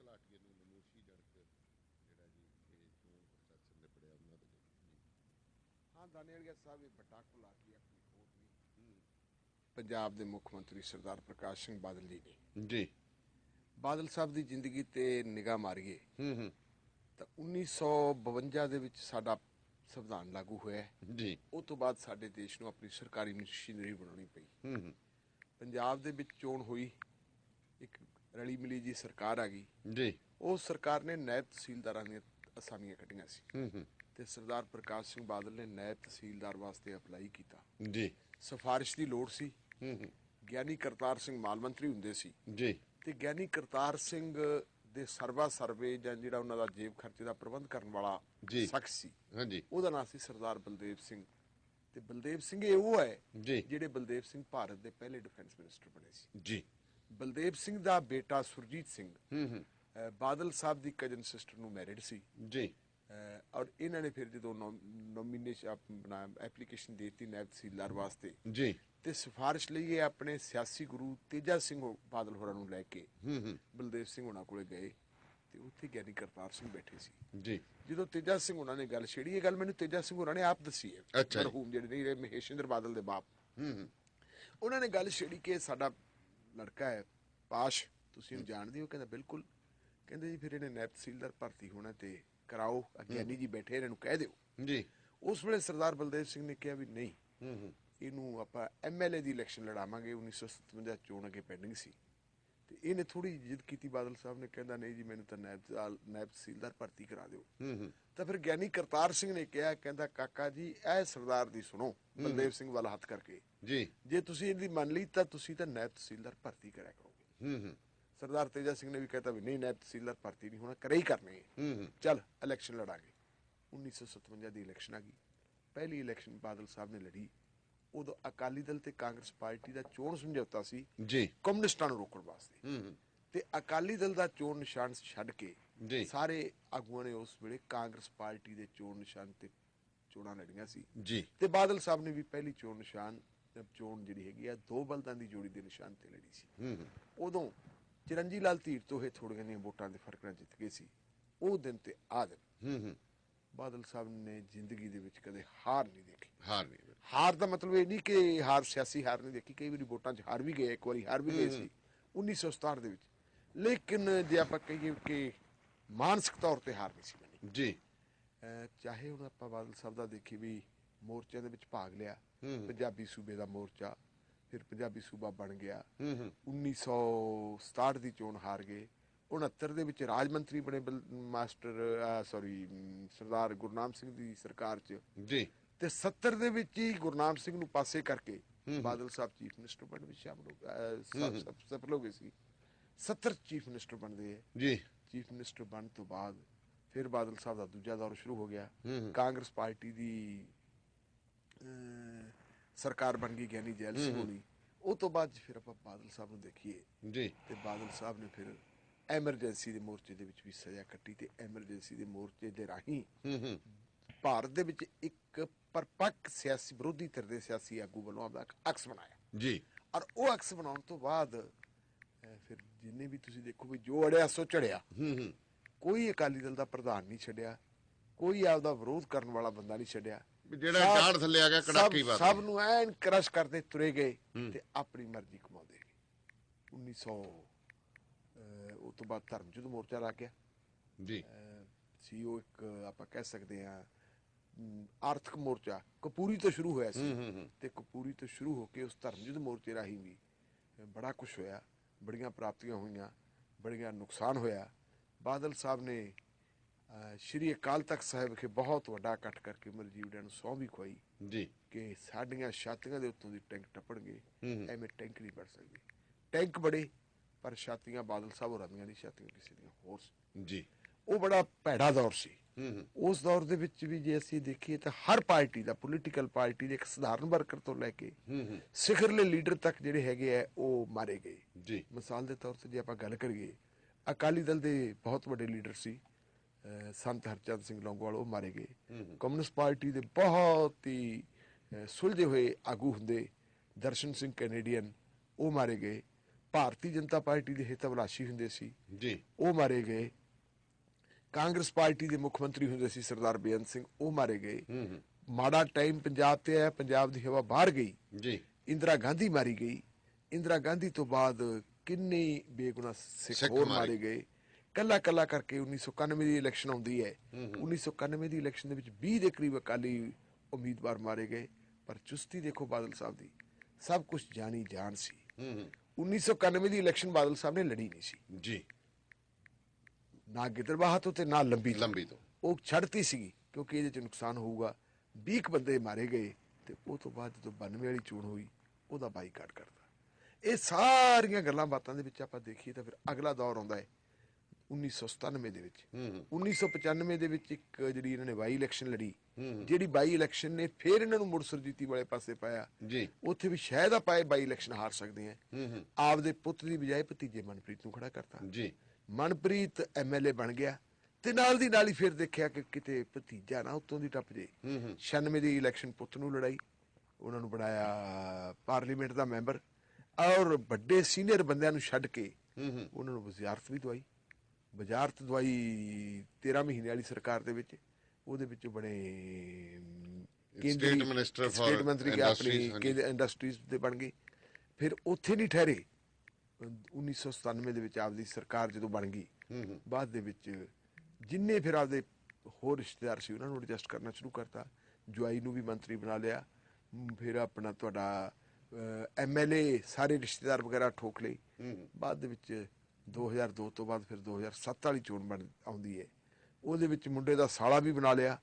ਘਲਾਟੀਏ ਨੂੰ ਨਮੋਸ਼ੀ ਜੜਕ ਜਿਹੜਾ ਜੀ ਇਹ ਚੋਣ ਪ੍ਰੋਸੈਸ ਨਿਬੜਿਆ ਉਹਨਾਂ ਦੇ ਜੀ। ਹਾਂ ਦਾਨੇਲੀਆ ਸਾਹਿਬ ਇਹ ਵੱਡਾ ਕੁਲਾ ਕੀ ਆਪਣੀ ਖੋਟ ਨਹੀਂ ਪੰਜਾਬ ਦੇ ਮੁੱਖ ਮੰਤਰੀ ਸਰਦਾਰ ਪ੍ਰਕਾਸ਼ ਸਿੰਘ ਬਾਦਲ ਜੀ ਨੇ। ਜੀ। ਬਾਦਲ ਸਾਹਿਬ ਦੀ ਜ਼ਿੰਦਗੀ ਤੇ ਨਿਗਾਹ ਮਾਰੀਏ ਹੂੰ ਹੂੰ। ਤਾਂ 1952 ਦੇ ਵਿੱਚ ਸਾਡਾ ਸੰਵਿਧਾਨ ਲਾਗੂ ਹੋਇਆ। ਜੀ। ਉਹ ਤੋਂ ਬਾਅਦ ਸਾਡੇ ਦੇਸ਼ ਨੂੰ ਆਪਣੀ ਸਰਕਾਰੀ ਮਸ਼ੀਨਰੀ ਬਣਾਉਣੀ ਪਈ। ਹੂੰ ਹੂੰ। ਪੰਜਾਬ ਦੇ ਵਿੱਚ ਚੋਣ ਹੋਈ ਇੱਕ ਰਲੀ ਮਿਲੀ ਜੀ ਸਰਕਾਰ ਆ ਗਈ। ਜੀ। ਉਹ ਸਰਕਾਰ ਨੇ ਨਾਇਬ ਤਹਿਸੀਲਦਾਰਾਂ ਦੀਆਂ ਅਸਾਮੀਆਂ ਕੱਢੀਆਂ ਸੀ। ਹੂੰ ਹੂੰ। ਤੇ ਸਰਦਾਰ ਪ੍ਰਕਾਸ਼ ਸਿੰਘ ਬਾਦਲ ਨੇ ਨਾਇਬ ਤਹਿਸੀਲਦਾਰ ਵਾਸਤੇ ਅਪਲਾਈ ਕੀਤਾ। ਜੀ। ਸਿਫਾਰਿਸ਼ ਦੀ ਲੋੜ ਸੀ। ਹੂੰ ਹੂੰ। ਗਿਆਨੀ ਕਰਤਾਰ ਸਿੰਘ ਮਾਲ ਮੰਤਰੀ ਹੁੰਦੇ ਸੀ। ਜੀ। ਤੇ ਗਿਆਨੀ ਕਰਤਾਰ ਸਿੰਘ ਦੇ ਸਰਵਾ ਸਰਵੇ ਜਾਂ ਜਿਹੜਾ ਉਹਨਾਂ ਦਾ ਜੇਬ ਖਰਚੇ ਦਾ ਪ੍ਰਬੰਧ ਕਰਨ ਵਾਲਾ ਜੀ। ਸ਼ਖਸ ਸੀ। ਹਾਂਜੀ। ਉਹਦਾ ਨਾਮ ਸੀ ਸਰਦਾਰ ਬਲਦੇਵ ਸਿੰਘ। ਤੇ ਬਲਦੇਵ ਸਿੰਘ ਇਹ ਉਹ ਹੈ। ਜਿਹੜੇ ਬਲਦੇਵ ਸਿੰਘ ਭਾਰਤ ਦੇ ਪਹਿਲੇ ਡਿਫੈਂਸ ਮਿਨਿਸਟਰ ਬਣੇ ਸੀ। ਜੀ। ਬਲਦੇਵ ਸਿੰਘ ਦਾ ਬੇਟਾ ਸੁਰਜੀਤ ਸਿੰਘ ਹੂੰ ਹੂੰ। ਬਾਦਲ ਸਾਹਿਬ ਦੀ ਕਜ਼ਨ ਸਿਸਟਰ ਨੂੰ ਮੈਰਿਡ ਸੀ। ਜੀ। ਔਰ ਇਹਨਾਂ ਨੇ ਫਿਰ ਜਦੋਂ ਨੋਮੀਨੇਸ਼ਨ ਆਪਣਾ ਐਪਲੀਕੇਸ਼ਨ ਦਿੱਤੀ ਨਾਇਬ ਤਹਿਸੀਲਦਾਰ ਵਾਸਤੇ ਜੀ। ਤੇ ਸਿਫਾਰਿਸ਼ ਲਈ ਇਹ ਆਪਣੇ ਸਿਆਸੀ ਗੁਰੂ ਤੇਜਾ ਸਿੰਘ ਬਾਦਲ ਹੋਰਾਂ ਨੂੰ ਲੈ ਕੇ ਹੂੰ ਹੂੰ। ਬਲਦੇਵ ਸਿੰਘ ਉਹਨਾਂ ਕੋਲੇ ਗਏ ਤੇ ਉੱਥੇ ਗਿਆਨੀ ਕਰਤਾਰ ਸਿੰਘ ਬੈਠੇ ਸੀ। ਜੀ। ਜਦੋਂ ਤੇਜਾ ਸਿੰਘ ਉਹਨਾਂ ਨੇ ਗੱਲ ਛੇੜੀ ਇਹ ਗੱਲ ਮੈਨੂੰ ਤੇਜਾ ਸਿੰਘ ਹੋਰਾਂ ਨੇ ਆਪ ਦੱਸੀ ਹੈ। ਮਰਹੂਮ ਜਿਹੜੇ ਨੇ ਮਹੇਸ਼ਿੰਦਰ ਬਾਦਲ ਦੇ ਬਾਪ। ਹੂੰ ਹੂੰ। ਉਹਨਾਂ ਨੇ ਗੱਲ ਛੇੜੀ ਕਿ ਸਾਡਾ ਲੜਕਾ ਹੈ ਪਾਸ਼ ਤੁਸੀਂ ਇਹਨੂੰ ਜਾਣਦੇ ਹੋ? ਕਹਿੰਦਾ ਬਿਲਕੁਲ। ਕਹਿੰਦੇ ਜੀ ਫਿਰ ਇਹਨੇ ਨਾਇਬ ਤਹਿਸੀਲਦਾਰ ਭਰਤੀ ਹੋਣਾ ਤੇ ਕਰਾਓ ਆਹ ਗਿਆਨੀ ਜੀ ਬੈਠੇ ਇਹਨਾਂ ਨੂੰ ਕਹਿ ਦਿਓ। ਜੀ। ਉਸ ਵੇਲੇ ਸਰਦਾਰ ਬਲਦੇਵ ਸਿੰਘ ਨੇ ਕਿਹਾ ਵੀ ਨਹੀਂ ਹੂੰ ਹੂੰ। ਇਹਨੂੰ ਆਪਾਂ ਐਮਐਲਏ ਦੀ ਇਲੈਕਸ਼ਨ ਲੜਾਵਾਂਗੇ 1957 ਚੋਣ ਅੱਗੇ ਪੈਂਡਿੰਗ ਸੀ। ਤੇ ਇਹਨੇ ਥੋੜੀ ਜਿੱਦ ਕੀਤੀ ਬਾਦਲ ਸਾਹਿਬ ਨੇ ਕਹਿੰਦਾ ਨਹੀਂ ਜੀ ਮੈਨੂੰ ਤਾਂ ਨਾਇਬ ਨਾਇਬ ਤਹਿਸੀਲਦਾਰ ਭਰਤੀ ਕਰਾ ਦਿਓ। ਤਾਂ ਫਿਰ ਗਿਆਨੀ ਕਰਤਾਰ ਸਿੰਘ ਨੇ ਕਿਹਾ ਕਹਿੰਦਾ ਕਾਕਾ ਜੀ ਇਹ ਸਰਦਾਰ ਦੀ ਸੁਣੋ ਬਲਦੇਵ ਸਿੰਘ ਵੱਲ ਹੱਥ ਕਰਕੇ। ਜੀ। ਜੇ ਤੁਸੀਂ ਇਹਦੀ ਮੰਨ ਲਈ ਤਾਂ ਤੁਸੀਂ ਤਾਂ ਨਾਇਬ ਤਹਿਸੀਲਦਾਰ ਭਰਤੀ ਕਰਿਆ ਕਰੋਗੇ। ਸਰਦਾਰ ਤੇਜਾ ਸਿੰਘ ਨੇ ਵੀ ਕਹਿਤਾ ਵੀ ਨਹੀਂ ਨਾਇਬ ਤਹਿਸੀਲਦਾਰ ਭਰਤੀ ਨਹੀਂ ਹੋਣਾ ਕਰੇ ਹੀ ਕਰਨੇ। ਚੱਲ ਇਲੈਕਸ਼ਨ ਲੜਾਂਗੇ। 1957 ਦੀ ਇਲੈਕਸ਼ਨ ਆ ਗਈ। ਪਹਿਲੀ ਇਲੈਕਸ਼ਨ ਬਾਦਲ ਸਾਹਿਬ ਨੇ ਲੜੀ। ਉਦੋਂ ਅਕਾਲੀ ਦਲ ਤੇ ਕਾਂਗਰਸ ਪਾਰਟੀ ਦਾ ਚੋਣ ਸਮਝੌਤਾ ਸੀ। ਜੀ। ਕਮਿਊਨਿਸਟਾਂ ਨੂੰ ਰੋਕਣ ਵਾਸਤੇ। ਹੂੰ ਹੂੰ। ਤੇ ਅਕਾਲੀ ਦਲ ਦਾ ਚੋਣ ਨਿਸ਼ਾਨ ਛੱਡ ਕੇ ਜੀ। ਸਾਰੇ ਆਗੂਆਂ ਨੇ ਉਸ ਵੇਲੇ ਕਾਂਗਰਸ ਪਾਰਟੀ ਦੇ ਚੋਣ ਨਿਸ਼ਾਨ ਤੇ ਚੋਣਾਂ ਲੜੀਆਂ ਸੀ। ਜੀ। ਤੇ ਬਾਦਲ ਸਾਹਿਬ ਨੇ ਵੀ ਪਹਿਲੀ ਚੋਣ ਨਿਸ਼ਾਨ ਚੋਣ ਜਿਹੜੀ ਹੈਗੀ ਆ ਦੋ ਬਲਦਾਂ ਦੀ ਜੋੜੀ ਦੇ ਨਿਸ਼ਾਨ ਤੇ ਲੜੀ ਸੀ। ਹੂੰ ਹੂੰ। ਉਦੋਂ ਚਰਨਜੀ ਲਾਲ ਧੀਰ ਤੋਂ ਇਹ ਥੋੜੀਆਂ ਜਿਹੀਆਂ ਵੋਟਾਂ ਦੇ ਫ਼ਰਕ ਨਾਲ ਜਿੱਤ ਗਏ ਸੀ। ਉਹ ਦਿਨ ਤੇ ਆ ਦਿਨ ਹੂੰ ਹੂੰ। ਬਾਦਲ ਸਾਹਿਬ ਨੇ ਜ਼ਿੰਦਗੀ ਦੇ ਵਿੱਚ ਕਦੇ ਹਾਰ ਨਹੀਂ ਦੇਖੀ। ਹਾਰ ਨਹੀਂ। ਹਾਰ ਦਾ ਮਤਲਬ ਇਹ ਨਹੀਂ ਕਿ ਹਾਰ ਸਿਆਸੀ ਹਾਰ ਨਹੀਂ ਦੇਖੀ ਕਈ ਵਾਰੀ ਵੋਟਾਂ 'ਚ ਹਾਰ ਵੀ ਗਏ ਇੱਕ ਵਾਰੀ ਹਾਰ ਵੀ ਗਏ ਸੀ 1967 ਦੇ ਵਿੱਚ। ਲੇਕਿਨ ਜੇ ਆਪਾਂ ਕਹੀਏ ਕਿ ਮਾਨਸਿਕ ਤੌਰ ਤੇ ਹਾਰ ਨਹੀਂ ਸੀ ਬਣੀ। ਜੀ। ਚਾਹੇ ਹੁਣ ਆਪਾਂ ਬਾਦਲ ਸਾਹਿਬ ਦਾ ਦੇਖੀ ਵੀ ਮੋਰਚਿਆਂ ਦੇ ਵਿੱਚ ਭਾਗ ਲਿਆ। ਪੰਜਾਬੀ ਸੂਬੇ ਦਾ ਮੋਰਚਾ ਫਿਰ ਪੰਜਾਬੀ ਸੂਬਾ ਬਣ ਗਿਆ। ਹੂੰ ਹੂੰ। 1967 ਦੀ ਚੋਣ ਹਾਰ ਗਏ। 69 ਦੇ ਵਿੱਚ ਰਾਜ ਮੰਤਰੀ ਬਣੇ ਮਾਸਟਰ ਸੌਰੀ ਸਰਦਾਰ ਗੁਰਨਾਮ ਸਿੰਘ ਦੀ ਸਰਕਾਰ 'ਚ। ਜੀ। ਤੇ 70 ਦੇ ਵਿੱਚ ਹੀ ਗੁਰਨਾਮ ਸਿੰਘ ਨੂੰ ਪਾਸੇ ਕਰਕੇ ਬਾਦਲ ਸਾਹਿਬ ਚੀਫ ਮਿਨਿਸਟਰ ਬਣਨ ਵਿੱਚ ਸ਼ਾਮਲ ਹੋ ਗਏ ਸਭ ਸਭ ਸਫਲ ਹੋ। ਗਏ ਸੀ। 70 ਚੀਫ ਮਿਨਿਸਟਰ ਬਣਦੇ ਹੈ ਜੀ। ਚੀਫ ਮਿਨਿਸਟਰ ਬਣਨ ਤੋਂ ਬਾਅਦ ਫਿਰ ਬਾਦਲ ਸਾਹਿਬ ਦਾ ਦੂਜਾ ਦੌਰ ਸ਼ੁਰੂ ਹੋ ਗਿਆ। ਕਾਂਗਰਸ ਪਾਰਟੀ ਦੀ ਸਰਕਾਰ ਬਣ ਗਈ ਗਿਆਨੀ ਜੈਲ ਸਿੰਘ ਹੋਣੀ। ਉਹ ਤੋਂ ਬਾਅਦ ਫਿਰ ਆਪਾਂ ਬਾਦਲ ਸਾਹਿਬ ਨੂੰ ਦੇਖੀਏ ਜੀ। ਤੇ ਬਾਦਲ ਸਾਹਿਬ ਨੇ ਫਿਰ ਐਮਰਜੈਂਸੀ ਦੇ ਮੋਰਚੇ ਦੇ ਵਿੱਚ ਵੀ ਸਜ਼ਾ ਕੱਟੀ ਤੇ ਐਮਰਜੈਂਸੀ ਦੇ ਮੋਰਚੇ ਦੇ ਰਾਹੀਂ ਹੂੰ ਹੂੰ। ਭਾਰਤ ਦੇ ਵਿੱਚ ਇੱਕ ਪਰਪੱਕ ਸਿਆਸੀ ਵਿਰੋਧੀ ਧਿਰ ਦੇ ਸਿਆਸੀ ਆਗੂ ਵੱਲੋਂ ਆਪਦਾ ਅਕਸ ਬਣਾਇਆ। ਜੀ। ਔਰ ਉਹ ਅਕਸ ਬਣਾਉਣ ਤੋਂ ਬਾਅਦ ਫਿਰ ਜਿੰਨੇ ਵੀ ਤੁਸੀਂ ਦੇਖੋ ਵੀ ਜੋ ਅੜਿਆ ਸੋ ਚੜਿਆ। ਹੂੰ ਹੂੰ। ਕੋਈ ਅਕਾਲੀ ਦਲ ਦਾ ਪ੍ਰਧਾਨ ਨਹੀਂ ਛੱਡਿਆ ਕੋਈ ਆਪਦਾ ਵਿਰੋਧ ਕਰਨ ਵਾਲਾ ਬੰਦਾ ਨਹੀਂ ਛੱਡਿਆ। ਜਿਹੜਾ ਡਾੜ ਥੱਲੇ ਆ ਗਿਆ ਕੜਾਕੀ ਬਾਤ ਸਭ ਨੂੰ ਐਨ ਕਰਸ਼ ਕਰਦੇ ਤੁਰੇ ਗਏ। ਤੇ ਆਪਣੀ ਮਰਜ਼ੀ ਕਮਾਉਂਦੇ ਗਏ। 1900 ਅਹ, ਉਹ ਤੋਂ ਬਾਅਦ ਧਰਮ ਯੁੱਧ ਮੋਰਚਾ ਲੱਗ ਗਿਆ। ਜੀ। ਸੀ ਉਹ ਇੱਕ ਆਪਾਂ ਕਹਿ ਸਕਦੇ ਆ ਆਰਥਿਕ ਮੋਰਚਾ ਕਪੂਰੀ ਤੋਂ ਸ਼ੁਰੂ ਹੋਇਆ ਸੀ। ਤੇ ਕਪੂਰੀ ਤੋਂ ਸ਼ੁਰੂ ਹੋ ਕੇ ਉਸ ਧਰਮ ਯੁੱਧ ਮੋਰਚੇ ਰਾਹੀਂ ਵੀ ਬੜਾ ਕੁਝ ਹੋਇਆ ਬੜੀਆਂ ਪ੍ਰਾਪਤੀਆਂ ਹੋਈਆਂ ਬੜੀਆਂ ਨੁਕਸਾਨ ਹੋਇਆ ਬਾਦਲ ਸਾਹਿਬ ਨੇ ਸ਼੍ਰੀ ਅਕਾਲ ਤਖਤ ਸਾਹਿਬ ਵਿਖੇ ਬਹੁਤ ਵੱਡਾ ਇਕੱਠ ਕਰਕੇ ਮਰਜੀਵੜਿਆਂ ਨੂੰ ਸਹੁੰ ਵੀ ਖਵਾਈ ਜੀ ਕਿ ਸਾਡੀਆਂ ਛਾਤੀਆਂ ਦੇ ਉੱਤੋਂ ਦੀ ਟੈਂਕ ਟੱਪਣਗੇ। ਐਵੇਂ ਟੈਂਕ ਨਹੀਂ ਪੜ ਸਕਦੇ ਟੈਂਕ ਬੜੇ ਪਰ ਛਾਤੀਆਂ ਬਾਦਲ ਸਾਹਿਬ ਹੋਰਾਂ ਦੀਆਂ ਨਹੀਂ ਛਾਤੀਆਂ ਕਿਸੇ ਦੀਆਂ ਹੋਰ ਸੀ। ਜੀ ਉਹ ਬੜਾ ਭੈੜਾ ਦੌਰ ਸੀ ਉਸ ਦੌਰ ਦੇ ਵਿੱਚ ਵੀ ਜੇ ਅਸੀਂ ਦੇਖੀਏ ਤਾਂ ਹਰ ਪਾਰਟੀ ਦਾ ਪੋਲੀਟੀਕਲ ਪਾਰਟੀ ਦੇ ਇੱਕ ਸਧਾਰਨ ਵਰਕਰ ਤੋਂ ਲੈ ਕੇ ਸਿਖਰਲੇ ਲੀਡਰ ਤੱਕ ਜਿਹੜੇ ਹੈਗੇ ਆ ਉਹ ਮਾਰੇ ਗਏ। ਜੀ। ਮਿਸਾਲ ਦੇ ਤੌਰ ਤੇ ਜੇ ਆਪਾਂ ਗੱਲ ਕਰੀਏ ਅਕਾਲੀ ਦਲ ਦੇ ਬਹੁਤ ਵੱਡੇ ਲੀਡਰ ਸੀ ਸੰਤ ਹਰਚੰਦ ਸਿੰਘ ਲੌਂਗੋਵਾਲ ਉਹ ਮਾਰੇ ਗਏ। ਕਮਿਊਨਿਸਟ ਪਾਰਟੀ ਦੇ ਬਹੁਤ ਹੀ ਸੁਲਝੇ ਹੋਏ ਆਗੂ ਹੁੰਦੇ ਦਰਸ਼ਨ ਸਿੰਘ ਕੈਨੇਡੀਅਨ ਉਹ ਮਾਰੇ ਗਏ। ਭਾਰਤੀ ਜਨਤਾ ਪਾਰਟੀ ਦੇ ਹਿਤਵਲਾਸ਼ੀ ਹੁੰਦੇ ਸੀ। ਜੀ। ਉਹ ਮਾਰੇ ਗਏ। ਕਾਂਗਰਸ ਪਾਰਟੀ ਦੇ ਮੁੱਖ ਮੰਤਰੀ ਹੁੰਦੇ ਸੀ ਸਰਦਾਰ ਬੇਅੰਤ ਸਿੰਘ ਉਹ ਮਾਰੇ ਗਏ। ਮਾੜਾ ਟਾਈਮ ਪੰਜਾਬ ਤੇ ਆਇਆ ਪੰਜਾਬ ਦੀ ਹਵਾ ਬਾਹਰ ਗਈ। ਜੀ। ਇੰਦਰਾ ਗਾਂਧੀ ਮਾਰੀ ਗਈ। ਇੰਦਰਾ ਗਾਂਧੀ ਤੋਂ ਬਾਅਦ ਕਿੰਨੇ ਬੇਗੁਨਾਹ ਸਿੱਖ ਹੋਰ ਮਾਰੇ ਗਏ। ਕੱਲਾ ਕੱਲਾ ਕਰਕੇ 1991 ਦੀ ਇਲੈਕਸ਼ਨ ਆਉਂਦੀ ਹੈ। ਹੂੰ ਹੂੰ। 1991 ਦੀ ਇਲੈਕਸ਼ਨ ਦੇ ਵਿੱਚ 20 ਦੇ ਕਰੀਬ ਅਕਾਲੀ ਉਮੀਦਵਾਰ ਮਾਰੇ ਗਏ। ਪਰ ਚੁਸਤੀ ਦੇਖੋ ਬਾਦਲ ਸਾਹਿਬ ਦੀ। ਸਭ ਕੁਝ ਜਾਣੀ ਜਾਣ ਸੀ। ਹੂੰ ਹੂੰ। 1991 ਦੀ ਇਲੈਕਸ਼ਨ ਬਾਦਲ ਸਾਹਿਬ ਨੇ ਲੜੀ ਨਹੀਂ ਸੀ। ਜੀ। ਨਾ ਗਿੱਦੜਬਾਹਾ ਤੋਂ ਤੇ ਨਾ ਲੰਬੀ। ਲੰਬੀ ਤੋਂ। ਉਹ ਛੱਡਤੀ ਸੀਗੀ ਕਿਉਂਕਿ ਇਹਦੇ ਚ ਨੁਕਸਾਨ ਹੋਊਗਾ। 20 ਕੁ ਬੰਦੇ ਮਾਰੇ ਗਏ ਤੇ ਉਹ ਤੋਂ ਬਾਅਦ ਜਦੋਂ 92 ਵਾਲੀ ਚੋਣ ਹੋਈ ਉਹਦਾ ਬਾਈਕਾਟ ਕਰਦਾ ਇਹ ਸਾਰੀਆਂ ਗੱਲਾਂ ਬਾਤਾਂ ਦੇ ਵਿੱਚ ਆਪਾਂ ਦੇਖੀਏ ਤਾਂ ਫਿਰ ਅਗਲਾ ਦੌਰ ਆਉਂਦਾ ਹੈ 1997 ਦੇ ਵਿੱਚ। ਹੂੰ ਹੂੰ। 1995 ਦੇ ਵਿੱਚ ਇੱਕ ਜਿਹੜੀ ਇਹਨਾਂ ਨੇ ਬਾਈ ਇਲੈਕਸ਼ਨ ਲੜੀ। ਜਿਹੜੀ ਬਾਈ ਇਲੈਕਸ਼ਨ ਨੇ ਫਿਰ ਇਹਨਾਂ ਨੂੰ ਮੁੜ ਸੁਰਜੀਤੀ ਵਾਲੇ ਪਾਸੇ ਪਾਇਆ। ਜੀ। ਉੱਥੇ ਵੀ ਸ਼ਾਇਦ ਆਪਾਂ ਇਹ ਬਾਈ ਇਲੈਕਸ਼ਨ ਹਾਰ ਸਕਦੇ ਹੂੰ। ਆਪਦੇ ਪੁੱਤ ਦੀ ਬਜਾਏ ਭਤੀਜੇ ਮਨਪ੍ਰੀਤ ਨੂੰ ਖੜਾ ਕਰਤਾ। ਜੀ। ਮਨਪ੍ਰੀਤ ਐਮਐਲਏ ਬਣ ਗਿਆ ਤੇ ਨਾਲ ਦੀ ਨਾਲ ਹੀ ਫਿਰ ਦੇਖਿਆ ਕਿ ਕਿਤੇ ਭਤੀਜਾ ਨਾ ਉਤੋਂ ਦੀ ਟੱਪ ਜੇ। ਹੂੰ ਹੂੰ। 96 ਦੀ ਇਲੈਕਸ਼ਨ ਪੁੱਤ ਨੂੰ ਲੜਾਈ। ਉਹਨਾਂ ਨੂੰ ਬਣਾਇਆ ਪਾਰਲੀਮੈਂਟ ਦਾ ਮੈਂਬਰ ਔਰ ਵੱਡੇ ਸੀਨੀਅਰ ਬੰਦਿਆਂ ਨੂੰ ਛੱਡ ਕੇ ਉਹਨਾਂ ਨੂੰ ਵਜ਼ਾਰਤ ਵੀ ਦਵਾਈ। ਵਜ਼ਾਰਤ ਦਵਾਈ 13 ਮਹੀਨੇ ਵਾਲੀ ਸਰਕਾਰ ਦੇ ਵਿੱਚ ਉਹਦੇ ਵਿੱਚ ਬਣੇ ਸਟੇਟ ਮੰਤਰੀ ਆਪਣੀ ਹਾਂਜੀ। ਕੇਂਦਰ ਇੰਡਸਟਰੀਜ਼ ਦੇ ਬਣ ਗਏ। ਫਿਰ ਉੱਥੇ ਨਹੀਂ ਠਹਿਰੇ। 1997 ਦੇ ਵਿੱਚ ਆਪਦੀ ਸਰਕਾਰ ਜਦੋਂ ਬਣ ਗਈ ਬਾਅਦ ਦੇ ਵਿੱਚ ਜਿੰਨੇ ਫਿਰ ਆਪਦੇ ਹੋਰ ਰਿਸ਼ਤੇਦਾਰ ਸੀ ਉਹਨਾਂ ਨੂੰ ਐਡਜਸਟ ਕਰਨਾ ਸ਼ੁਰੂ ਕਰਤਾ ਜਵਾਈ ਨੂੰ ਵੀ ਮੰਤਰੀ ਬਣਾ ਲਿਆ ਫਿਰ ਆਪਣਾ ਤੁਹਾਡਾ ਐਮਐਲਏ ਸਾਰੇ ਰਿਸ਼ਤੇਦਾਰ ਵਗੈਰਾ ਠੋਕ ਲਈ ਬਾਅਦ ਦੇ ਵਿੱਚ 2002 ਤੋਂ ਬਾਅਦ ਫਿਰ 2007 ਵਾਲੀ ਚੋਣ ਬਣ ਆਉਂਦੀ ਹੈ। ਉਹਦੇ ਵਿੱਚ ਮੁੰਡੇ ਦਾ ਸਾਲਾ ਵੀ ਬਣਾ ਲਿਆ।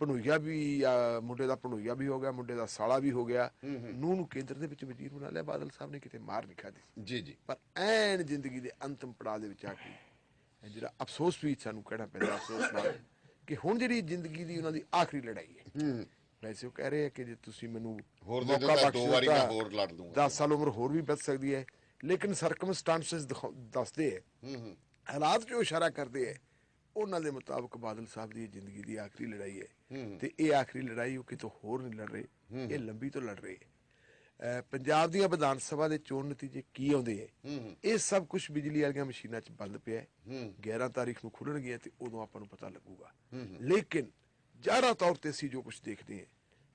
ਭਣੋਈਆ ਵੀ ਮੁੰਡੇ ਦਾ ਭਣੋਈਆ ਵੀ ਹੋ ਗਿਆ ਮੁੰਡੇ ਦਾ ਸਾਲਾ ਵੀ ਹੋ ਗਿਆ। ਨੂੰ ਨੂੰ ਕੇਂਦਰ ਦੇ ਵਿੱਚ ਵਜ਼ੀਰ ਬਣਾ ਲਿਆ ਬਾਦਲ ਸਾਹਿਬ ਨੇ ਕਿਤੇ ਮਾਰ ਨਹੀਂ ਖਾਦੀ ਜੀ ਜੀ। ਪਰ ਐਨ ਜ਼ਿੰਦਗੀ ਦੇ ਅੰਤਮ ਪੜਾਅ ਦੇ ਵਿੱਚ ਆ ਕੇ ਇਹ ਜਿਹੜਾ ਅਫਸੋਸ ਵੀ ਸਾਨੂੰ ਕਹਿਣਾ ਪੈਂਦਾ ਅਫਸੋਸ ਨਾਲ ਕਿ ਹੁਣ ਜਿਹੜੀ ਜ਼ਿੰਦਗੀ ਦੀ ਉਹਨਾਂ ਦੀ ਆਖਰੀ ਲੜਾਈ ਹੈ। ਵੈਸੇ ਉਹ ਕਹਿ ਰਹੇ ਆ ਕਿ ਜੇ ਤੁਸੀਂ ਮੈਨੂੰ ਹੋਰ ਮੌਕਾ ਤਾਂ ਬਖਸ਼ ਦੋ ਵਾਰੀ ਮੈਂ ਹੋਰ ਲੜ ਦੂੰਗਾ 10 ਸਾਲ ਉਮਰ ਹੋਰ ਵੀ ਬਚ ਸਕਦੀ ਹੈ। ਲੇਕਿਨ ਸਰਕਮਸਟੈਂਸਸ ਦੱਸਦੇ ਹੂੰ। ਹਾਲਾਤ ਜੋ ਇਸ਼ਾਰਾ ਕਰਦੇ ਹੈ ਉਹਨਾਂ ਦੇ ਮੁਤਾਬਕ ਬਾਦਲ ਸਾਹਿਬ ਦੀ ਜ਼ਿੰਦਗੀ ਦੀ ਆਖਰੀ ਲੜਾਈ ਹੈ। ਤੇ ਇਹ ਆਖਰੀ ਲੜਾਈ ਉਹ ਕਿਤੋਂ ਹੋਰ ਨਹੀਂ ਲੜ ਰਹੇ। ਇਹ ਲੰਬੀ ਤੋਂ ਲੜ ਰਹੇ। ਪੰਜਾਬ ਦੀਆਂ ਵਿਧਾਨ ਸਭਾ ਦੇ ਚੋਣ ਨਤੀਜੇ ਕੀ ਆਉਂਦੇ ਹੈ? ਇਹ ਸਭ ਕੁਝ ਬਿਜਲੀ ਵਾਲੀਆਂ ਮਸ਼ੀਨਾਂ 'ਚ ਬੰਦ ਪਿਆ ਹੈ। ਹੂੰ। 11 ਤਾਰੀਖ ਨੂੰ ਖੁੱਲਣਗੀਆਂ ਤੇ ਉਦੋਂ ਆਪਾਂ ਨੂੰ ਪਤਾ ਲੱਗੂਗਾ। ਲੇਕਿਨ ਜਾਰਾ ਤੌਰ ਤੇ ਅਸੀਂ ਜੋ ਕੁਝ ਦੇਖਦੇ ਹਾਂ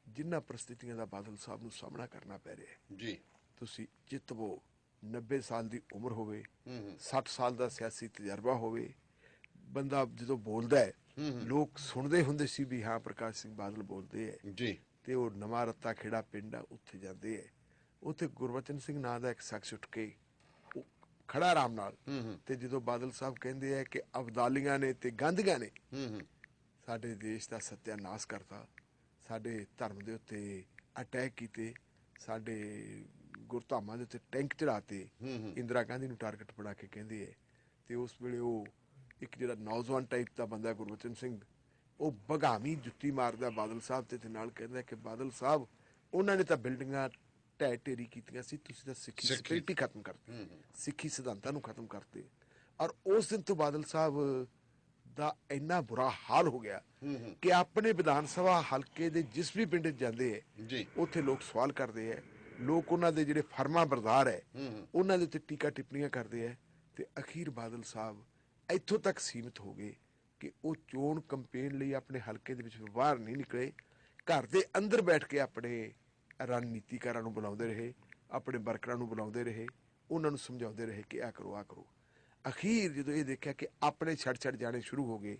ਜਿੰਨਾ ਪ੍ਰਸਥਿਤੀਆਂ ਦਾ ਬਾਦਲ ਸਾਹਿਬ ਨੂੰ ਸਾਹਮਣਾ ਕਰਨਾ ਪੈ ਰਿਹਾ ਹੈ। ਜੀ। ਤੁਸੀਂ ਚਿਤਵੋ 90 ਸਾਲ ਦੀ ਉਮਰ ਹੋਵੇ ਹੂੰ ਹੂੰ। 60 ਸਾਲ ਦਾ ਸਿਆਸੀ ਤਜਰਬਾ ਹੋਵੇ ਬੰਦਾ ਜਦੋਂ ਬੋਲਦਾ ਹੈ ਲੋਕ ਸੁਣਦੇ ਹੁੰਦੇ ਸੀ ਵੀ ਹਾਂ ਪ੍ਰਕਾਸ਼ ਸਿੰਘ ਬਾਦਲ ਬੋਲਦੇ ਹੈ। ਜੀ। ਤੇ ਉਹ ਨਵਾਂ ਰੱਤਾ ਖੇੜਾ ਪਿੰਡ ਆ ਉੱਥੇ ਜਾਂਦੇ ਹੈ। ਉੱਥੇ ਗੁਰਵਚਨ ਸਿੰਘ ਨਾਂ ਦਾ ਇੱਕ ਸ਼ਖਸ ਉੱਠ ਕੇ ਖੜਾ ਆਰਾਮ ਨਾਲ। ਹੂੰ ਹੂੰ। ਤੇ ਜਦੋਂ ਬਾਦਲ ਸਾਹਿਬ ਕਹਿੰਦੇ ਆ ਕਿ ਅਬਦਾਲੀਆਂ ਨੇ ਤੇ ਗੰਧੀਆਂ ਨੇ ਹੂੰ ਹੂੰ। ਸਾਡੇ ਦੇਸ਼ ਦਾ ਸਤਿਆਨਾਸ਼ ਕਰਤਾ। ਸਾਡੇ ਧਰਮ ਦੇ ਉੱਤੇ ਅਟੈਕ ਕੀਤੇ। ਸਾਡੇ ਗੁਰਧਾਮਾਂ ਦੇ ਉੱਤੇ ਟੈਂਕ ਚੜਾਤੇ ਹੂੰ ਹੂੰ। ਇੰਦਰਾ ਗਾਂਧੀ ਨੂੰ ਟਾਰਗੇਟ ਬਣਾ ਕੇ ਕਹਿੰਦੇ ਐ ਤੇ ਉਸ ਵੇਲੇ ਉਹ ਇੱਕ ਜਿਹੜਾ ਨੌਜਵਾਨ ਟਾਈਪ ਦਾ ਬੰਦਾ ਗੁਰਬਚਨ ਸਿੰਘ ਉਹ ਬਗਾਵੀ ਜੁੱਤੀ ਮਾਰਦਾ ਬਾਦਲ ਸਾਹਿਬ ਤੇ ਤੇ ਨਾਲ ਕਹਿੰਦਾ ਕਿ ਬਾਦਲ ਸਾਹਿਬ ਉਹਨਾਂ ਨੇ ਤਾਂ ਬਿਲਡਿੰਗਾਂ ਢਹਿ ਢੇਰੀ ਕੀਤੀਆਂ ਸੀ ਤੁਸੀਂ ਤਾਂ ਸਿੱਖੀ ਸਿੱਖੀ। ਹੀ ਖਤਮ ਕਰਤੀ। ਹੂੰ ਹੂੰ। ਸਿੱਖੀ ਸਿਧਾਂਤਾਂ ਨੂੰ ਖਤਮ ਕਰਤੇ। ਔਰ ਉਸ ਦਿਨ ਤੋਂ ਬਾਦਲ ਸਾਹਿਬ ਦਾ ਇੰਨਾ ਬੁਰਾ ਹਾਲ ਹੋ ਗਿਆ ਹੂੰ ਹੂੰ। ਕਿ ਆਪਣੇ ਵਿਧਾਨ ਸਭਾ ਹਲਕੇ ਦੇ ਜਿਸ ਵੀ ਪਿੰਡ ਜਾਂਦੇ ਜੀ। ਉੱਥੇ ਲੋਕ ਸਵਾਲ ਕਰਦੇ ਐ ਲੋਕ ਉਹਨਾਂ ਦੇ ਜਿਹੜੇ ਫਰਮਾ ਬਰਦਾਰ ਹੂੰ ਹੂੰ। ਉਹਨਾਂ ਦੇ ਉੱਤੇ ਟੀਕਾ ਟਿੱਪਣੀਆਂ ਕਰਦੇ ਐ ਤੇ ਅਖੀਰ ਬਾਦਲ ਸਾਹਿਬ ਇੱਥੋਂ ਤੱਕ ਸੀਮਿਤ ਹੋ ਗਏ ਕਿ ਉਹ ਚੋਣ ਕੈਂਪੇਨ ਲਈ ਆਪਣੇ ਹਲਕੇ ਦੇ ਵਿੱਚ ਬਾਹਰ ਨਹੀਂ ਨਿਕਲੇ। ਘਰ ਦੇ ਅੰਦਰ ਬੈਠ ਕੇ ਆਪਣੇ ਰਣਨੀਤੀਕਾਰਾਂ ਨੂੰ ਬੁਲਾਉਂਦੇ ਰਹੇ ਆਪਣੇ ਵਰਕਰਾਂ ਨੂੰ ਬੁਲਾਉਂਦੇ ਰਹੇ ਉਹਨਾਂ ਨੂੰ ਸਮਝਾਉਂਦੇ ਰਹੇ ਕਿ ਆ ਕਰੋ ਆ ਕਰੋ। ਅਖੀਰ ਜਦੋਂ ਇਹ ਦੇਖਿਆ ਕਿ ਆਪਣੇ ਛੱਡ ਛੱਡ ਜਾਣੇ ਸ਼ੁਰੂ ਹੋ ਗਏ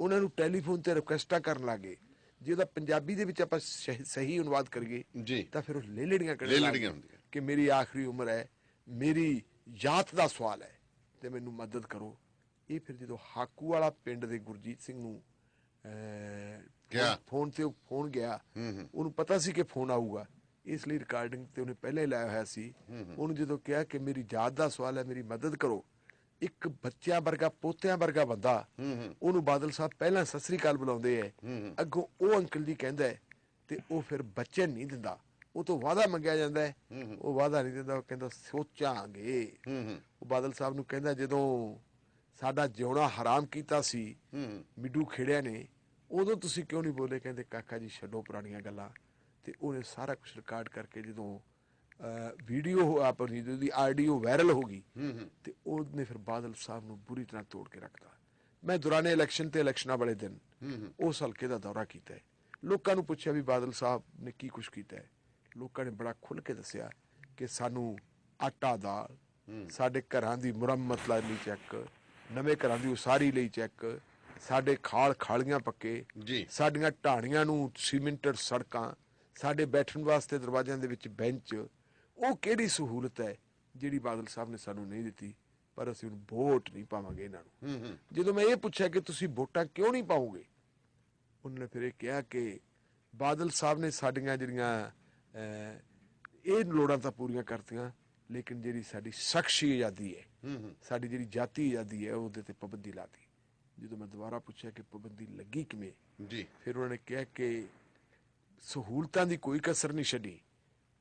ਉਹਨਾਂ ਨੂੰ ਟੈਲੀਫੋਨ ਤੇ ਰਿਕੁਐਸਟਾਂ ਕਰਨ ਲੱਗੇ ਜੇ ਉਹਦਾ ਪੰਜਾਬੀ ਦੇ ਵਿੱਚ ਆਪਾਂ ਸਹੀ ਅਨੁਵਾਦ ਕਰੀਏ ਤਾਂ ਫਿਰ ਉਹ ਲੈ ਲੜੀਆਂ ਕਰਨ ਹੁੰਦੀਆਂ। ਕਿ ਮੇਰੀ ਆਖਰੀ ਉਮਰ ਹੈ ਮੇਰੀ ਜਾਤ ਦਾ ਸਵਾਲ ਹੈ ਤੇ ਮੈਨੂੰ ਮਦਦ ਕਰੋ। ਇਹ ਫਿਰ ਜਦੋਂ ਹਾਕੂ ਵਾਲਾ ਪਿੰਡ ਦੇ ਗੁਰਜੀਤ ਸਿੰਘ ਨੂੰ ਗਿਆ। ਫੋਨ ਤੇ ਫੋਨ ਗਿਆ। ਉਹਨੂੰ ਪਤਾ ਸੀ ਕਿ ਫੋਨ ਆਊਗਾ। ਇਸ ਲਈ ਰਿਕਾਰਡਿੰਗ ਤੇ ਉਹਨੇ ਪਹਿਲਾਂ ਹੀ ਲਾਇਆ ਹੋਇਆ ਸੀ। ਉਹਨੂੰ ਜਦੋਂ ਕਿਹਾ ਕਿ ਮੇਰੀ ਜਾਤ ਦਾ ਸਵਾਲ ਹੈ ਮੇਰੀ ਮਦਦ ਕਰੋ। ਇੱਕ ਬੱਚਿਆਂ ਵਰਗਾ ਪੋਤਿਆਂ ਵਰਗਾ ਬੰਦਾ। ਉਹਨੂੰ ਬਾਦਲ ਸਾਹਿਬ ਪਹਿਲਾਂ ਸਤਿ ਸ੍ਰੀ ਅਕਾਲ ਬੁਲਾਉਂਦੇ ਐ। ਅੱਗੋਂ ਉਹ ਅੰਕਲ ਜੀ ਕਹਿੰਦਾ ਤੇ ਉਹ ਫਿਰ ਬੱਚੇ ਨਹੀਂ ਦਿੰਦਾ। ਉਹ ਤੋਂ ਵਾਅਦਾ ਮੰਗਿਆ ਜਾਂਦਾ ਉਹ ਵਾਅਦਾ ਨਹੀਂ ਦਿੰਦਾ ਉਹ ਕਹਿੰਦਾ ਸੋਚਾਂਗੇ। ਉਹ ਬਾਦਲ ਸਾਹਿਬ ਨੂੰ ਕਹਿੰਦਾ ਜਦੋਂ ਸਾਡਾ ਜਿਉਣਾ ਹਰਾਮ ਕੀਤਾ ਸੀ ਮਿੱਡੂ ਖੇੜਿਆ ਨੇ ਉਦੋਂ ਤੁਸੀਂ ਕਿਉਂ ਨਹੀਂ ਬੋਲੇ? ਕਹਿੰਦੇ ਕਾਕਾ ਜੀ ਛੱਡੋ ਪੁਰਾਣੀਆਂ ਗੱਲਾਂ। ਤੇ ਉਹਨੇ ਸਾਰਾ ਕੁਝ ਰਿਕਾਰਡ ਕਰਕੇ ਜਦੋਂ ਵੀਡੀਓ ਆਪਣੀ ਜਿਹਦੀ ਆਡੀਓ ਵਾਇਰਲ ਹੋ ਗਈ ਤੇ ਉਹਨੇ ਫਿਰ ਬਾਦਲ ਸਾਹਿਬ ਨੂੰ ਬੁਰੀ ਤਰ੍ਹਾਂ ਤੋੜ ਕੇ ਰੱਖਤਾ। ਮੈਂ ਦੌਰਾਨੇ ਇਲੈਕਸ਼ਨ ਤੇ ਇਲੈਕਸ਼ਨਾਂ ਵਾਲੇ ਦਿਨ ਉਸ ਹਲਕੇ ਦਾ ਦੌਰਾ ਕੀਤਾ ਲੋਕਾਂ ਨੂੰ ਪੁੱਛਿਆ ਵੀ ਬਾਦਲ ਸਾਹਿਬ ਨੇ ਕੀ ਕੁਝ ਕੀਤਾ ਹੈ। ਲੋਕਾਂ ਨੇ ਬੜਾ ਖੁੱਲ ਕੇ ਦੱਸਿਆ ਕਿ ਸਾਨੂੰ ਆਟਾ ਦਾਲ ਸਾਡੇ ਘਰਾਂ ਦੀ ਮੁਰੰਮਤ ਲਈ ਚੈੱਕ ਨਵੇਂ ਘਰਾਂ ਦੀ ਉਸਾਰੀ ਲਈ ਚੈੱਕ ਸਾਡੇ ਖਾਲ ਖਾਲੀਆਂ ਪੱਕੇ ਜੀ। ਸਾਡੀਆਂ ਢਾਣੀਆਂ ਨੂੰ ਸੀਮੈਂਟਡ ਸੜਕਾਂ ਸਾਡੇ ਬੈਠਣ ਵਾਸਤੇ ਦਰਵਾਜ਼ਿਆਂ ਦੇ ਵਿੱਚ ਬੈਂਚ ਉਹ ਕਿਹੜੀ ਸਹੂਲਤ ਹੈ ਜਿਹੜੀ ਬਾਦਲ ਸਾਹਿਬ ਨੇ ਸਾਨੂੰ ਨਹੀਂ ਦਿੱਤੀ ਪਰ ਅਸੀਂ ਹੁਣ ਵੋਟ ਨਹੀਂ ਪਾਵਾਂਗੇ ਇਹਨਾਂ ਨੂੰ। ਜਦੋਂ ਮੈਂ ਇਹ ਪੁੱਛਿਆ ਕਿ ਤੁਸੀਂ ਵੋਟਾਂ ਕਿਉਂ ਨਹੀਂ ਪਾਓਗੇ ਉਹਨਾਂ ਨੇ ਫਿਰ ਇਹ ਕਿਹਾ ਕਿ ਬਾਦਲ ਸਾਹਿਬ ਨੇ ਸਾਡੀਆਂ ਜਿਹੜੀਆਂ ਇਹ ਲੋੜਾਂ ਤਾਂ ਪੂਰੀਆਂ ਕਰਤੀਆਂ ਲੇਕਿਨ ਜਿਹੜੀ ਸਾਡੀ ਸ਼ਖਸੀ ਆਜ਼ਾਦੀ ਹੂੰ ਸਾਡੀ ਜਿਹੜੀ ਜਾਤੀ ਆਜ਼ਾਦੀ ਹੈ ਉਹਦੇ ਤੇ ਪਾਬੰਦੀ ਲਾਤੀ ਜਦੋਂ ਮੈਂ ਦੁਬਾਰਾ ਪੁੱਛਿਆ ਕਿ ਪਾਬੰਦੀ ਲੱਗੀ ਕਿਵੇਂ ਜੀ। ਫਿਰ ਉਹਨਾਂ ਨੇ ਕਿਹਾ ਕਿ ਸਹੂਲਤਾਂ ਦੀ ਕੋਈ ਕਸਰ ਨਹੀਂ ਛੱਡੀ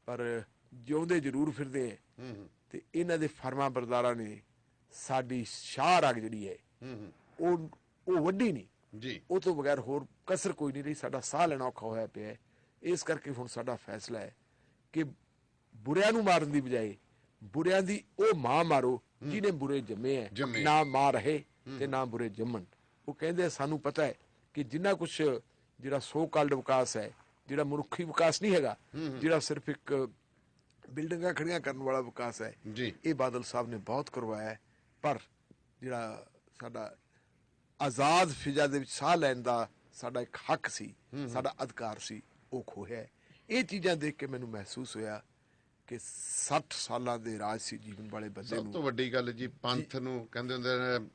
ਪਰ ਜਿਉਂਦੇ ਜ਼ਰੂਰ ਫਿਰਦੇ ਹੈ। ਤੇ ਇਹਨਾਂ ਦੇ ਫਰਮਾਂ ਬਰਦਾਰਾਂ ਨੇ ਸਾਡੀ ਸ਼ਾਹ ਰਾਗ ਜਿਹੜੀ ਹੈ ਹੂੰ ਹੂੰ ਉਹ ਉਹ ਵੱਡੀ ਨਹੀਂ। ਜੀ। ਉਹ ਤੋਂ ਬਗੈਰ ਹੋਰ ਕਸਰ ਕੋਈ ਨਹੀਂ ਰਹੀ ਸਾਡਾ ਸਾਹ ਲੈਣਾ ਔਖਾ ਹੋਇਆ ਪਿਆ ਹੈ। ਇਸ ਕਰਕੇ ਹੁਣ ਸਾਡਾ ਫੈਸਲਾ ਹੈ ਕਿ ਬੁਰਿਆਂ ਨੂੰ ਮਾਰਨ ਦੀ ਬਜਾਏ ਬੁਰਿਆਂ ਦੀ ਉਹ ਮਾਂ ਮਾਰੋ ਜਿਹਨੇ ਬੁਰੇ ਜੰਮੇ ਜੰਮੇ। ਨਾ ਮਾਂ ਰਹੇ ਤੇ ਨਾ ਬੁਰੇ ਜੰਮਣ। ਉਹ ਕਹਿੰਦੇ ਸਾਨੂੰ ਪਤਾ ਹੈ ਕਿ ਜਿੰਨਾ ਕੁਝ ਜਿਹੜਾ ਸੋ ਕਾਲਡ ਵਿਕਾਸ ਹੈ ਜਿਹੜਾ ਮਨੁੱਖੀ ਵਿਕਾਸ ਨਹੀਂ ਹੈਗਾ ਜਿਹੜਾ ਸਿਰਫ ਇੱਕ ਬਿਲਡਿੰਗਾਂ ਖੜੀਆਂ ਕਰਨ ਵਾਲਾ ਵਿਕਾਸ ਹੈ ਇਹ ਬਾਦਲ ਸਾਹਿਬ ਨੇ ਬਹੁਤ ਕਰਵਾਇਆ ਪਰ ਜਿਹੜਾ ਸਾਡਾ ਆਜ਼ਾਦ ਫਿਜ਼ਾ ਦੇ ਵਿੱਚ ਸਾਹ ਲੈਣ ਦਾ ਸਾਡਾ ਇੱਕ ਹੱਕ ਸੀ ਸਾਡਾ ਅਧਿਕਾਰ ਸੀ ਉਹ ਖੋਹਿਆ। ਇਹ ਚੀਜ਼ਾਂ ਦੇਖ ਕੇ ਮੈਨੂੰ ਮਹਿਸੂਸ ਹੋਇਆ ਕਿ 60 ਸਾਲਾਂ ਦੇ ਰਾਜਸੀ ਜੀਵਨ ਵਾਲੇ ਬੰਦੇ ਸਭ ਨੂੰ। ਤੋਂ ਵੱਡੀ ਗੱਲ ਜੀ ਪੰਥ ਨੂੰ ਕਹਿੰਦੇ ਹੁੰਦੇ ਨੇ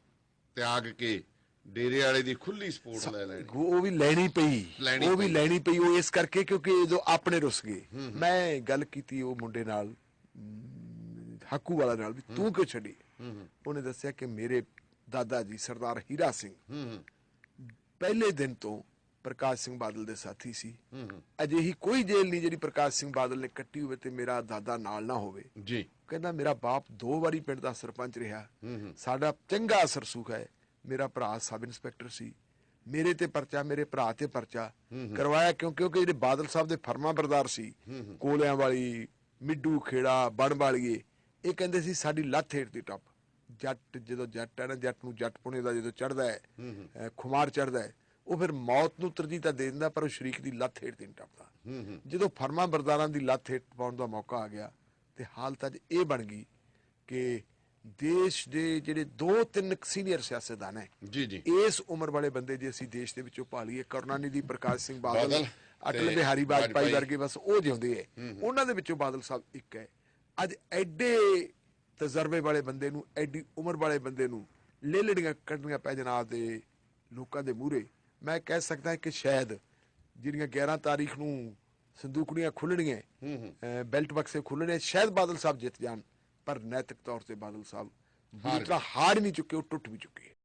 ਤਿਆਗ ਕੇ ਡੇਰੇ ਵਾਲੇ ਦੀ ਖੁੱਲੀ ਸਪੋਰਟ ਲੈ ਲੈਣੀ। ਉਹ ਵੀ ਲੈਣੀ ਪਈ। ਉਹ ਵੀ। ਲੈਣੀ ਪਈ ਉਹ ਇਸ ਕਰਕੇ ਕਿਉਂਕਿ ਜਦੋਂ ਆਪਣੇ ਰੁੱਸ ਗਏ। ਮੈਂ ਗੱਲ ਕੀਤੀ ਉਹ ਮੁੰਡੇ ਨਾਲ ਹਾਕੂ ਵਾਲਾ ਨਾਲ ਵੀ ਤੂੰ ਕਿਉਂ ਛੱਡੀ? ਉਹਨੇ ਦੱਸਿਆ ਕਿ ਮੇਰੇ ਦਾਦਾ ਜੀ ਸਰਦਾਰ ਹੀਰਾ ਸਿੰਘ ਪਹਿਲੇ ਦਿਨ ਤੋਂ ਪ੍ਰਕਾਸ਼ ਸਿੰਘ ਬਾਦਲ ਦੇ ਸਾਥੀ ਸੀ। ਅਜਿਹੀ ਕੋਈ ਜੇਲ੍ਹ ਨਹੀਂ ਜਿਹੜੀ ਪ੍ਰਕਾਸ਼ ਸਿੰਘ ਬਾਦਲ ਨੇ ਕੱਟੀ ਹੋਵੇ ਤੇ ਮੇਰਾ ਦਾਦਾ ਨਾਲ ਨਾ ਹੋਵੇ। ਜੀ। ਕਹਿੰਦਾ ਮੇਰਾ ਬਾਪ ਦੋ ਵਾਰੀ ਪਿੰਡ ਦਾ ਸਰਪੰਚ ਰਿਹਾ। ਸਾਡਾ ਚੰਗਾ ਅਸਰ ਸੁਖ ਹੈ। ਮੇਰਾ ਭਰਾ ਸਬ ਇੰਸਪੈਕਟਰ ਸੀ। ਮੇਰੇ ਤੇ ਪਰਚਾ ਮੇਰੇ ਭਰਾ ਤੇ ਪਰਚਾ ਕਰਵਾਇਆ ਕਿਉਂ? ਕਿਉਂਕਿ ਜਿਹੜੇ ਬਾਦਲ ਸਾਹਿਬ ਦੇ ਫਰਮਾ ਬਰਦਾਰ ਸੀ। ਕੋਲਿਆਂ ਵਾਲੀ ਮਿੱਡੂ ਖੇੜਾ ਬਣ ਵਾਲੀਏ ਇਹ ਕਹਿੰਦੇ ਸੀ ਸਾਡੀ ਲੱਤ ਹੇਠ ਦੀ ਟੱਪ। ਜੱਟ ਜਦੋਂ ਜੱਟ ਹੈ ਨਾ ਜੱਟ ਨੂੰ ਜੱਟ ਪੁਣੇ ਦਾ ਜਦੋਂ ਚੜਦਾ ਹੈ ਖੁਮਾਰ ਚੜਦਾ ਹੈ ਉਹ ਫਿਰ ਮੌਤ ਨੂੰ ਤਰਜੀਹ ਤਾਂ ਦੇ ਦਿੰਦਾ ਪਰ ਉਹ ਸ਼ਰੀਕ ਦੀ ਲੱਤ ਹੇਠ ਦੀ ਨਹੀਂ ਟੱਪਦਾ। ਜਦੋਂ ਫਰਮਾ ਬਰਦਾਰਾਂ ਦੀ ਲੱਤ ਹੇਠ ਪਾਉਣ ਦਾ ਮੌਕਾ ਆ ਗਿਆ ਤੇ ਹਾਲਤ ਅੱਜ ਇਹ ਬਣ ਗਈ ਕਿ ਦੇਸ਼ ਦੇ ਜਿਹੜੇ ਦੋ ਤਿੰਨ ਸੀਨੀਅਰ ਸਿਆਸਤਦਾਨ ਹੈ ਜੀ ਜੀ। ਇਸ ਉਮਰ ਵਾਲੇ ਬੰਦੇ ਜੇ ਅਸੀਂ ਦੇਸ਼ ਦੇ ਵਿੱਚੋਂ ਭਾਲੀਏ ਕਰੁਣਾਨਿਧੀ ਪ੍ਰਕਾਸ਼ ਸਿੰਘ ਬਾਦਲ ਅਟਲ ਬਿਹਾਰੀ ਵਾਜਪਾਈ। ਵਰਗੇ ਬਸ ਉਹ ਜਿਉਂਦੇ ਹੈ ਉਹਨਾਂ ਦੇ ਵਿੱਚੋਂ ਬਾਦਲ ਸਾਹਿਬ ਇੱਕ ਹੈ। ਅੱਜ ਐਡੇ ਤਜਰਬੇ ਵਾਲੇ ਬੰਦੇ ਨੂੰ ਐਡੀ ਉਮਰ ਵਾਲੇ ਬੰਦੇ ਨੂੰ ਲੇਲੜੀਆਂ ਕੱਢਣੀਆਂ ਪੈ ਜਨਾਬ ਦੇ ਲੋਕਾਂ ਦੇ ਮੂਹਰੇ ਮੈਂ ਕਹਿ ਸਕਦਾ ਕਿ ਸ਼ਾਇਦ ਜਿਹੜੀਆਂ 11 ਤਾਰੀਖ ਨੂੰ ਸੰਦੂਕੜੀਆਂ ਖੁੱਲਣੀਆਂ ਬੈਲਟ ਬਕਸੇ ਖੁੱਲਣੇ ਸ਼ਾਇਦ ਬਾਦਲ ਸਾਹਿਬ ਜਿੱਤ ਜਾਣ ਪਰ ਨੈਤਿਕ ਤੌਰ ਤੇ ਬਾਦਲ ਸਾਹਿਬ ਤਰ੍ਹਾਂ ਹਾਰ ਨਹੀਂ ਚੁੱਕੇ ਉਹ ਟੁੱਟ ਵੀ ਚੁੱਕੇ।